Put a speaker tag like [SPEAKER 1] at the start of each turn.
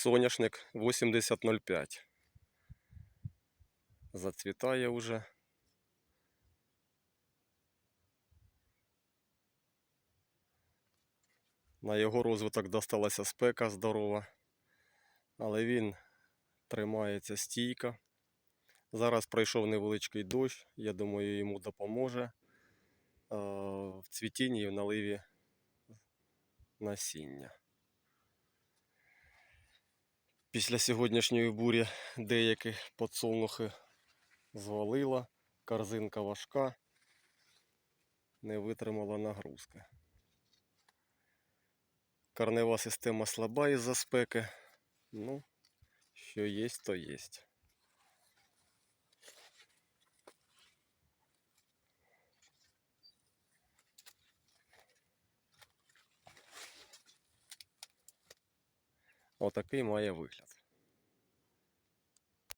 [SPEAKER 1] соняшник 8005. Зацвітає уже. На його розвиток досталася спека здорова, але він тримається стійко. Зараз пройшов невеличкий дощ, я думаю, йому допоможе е, в цвітінні і в наливі насіння. Після сьогоднішньої бурі деякі подсолнухи звалила, корзинка важка, не витримала нагрузки. Корнева система слаба із-за спеки. Ну, що є, то є. Отакий має вигляд.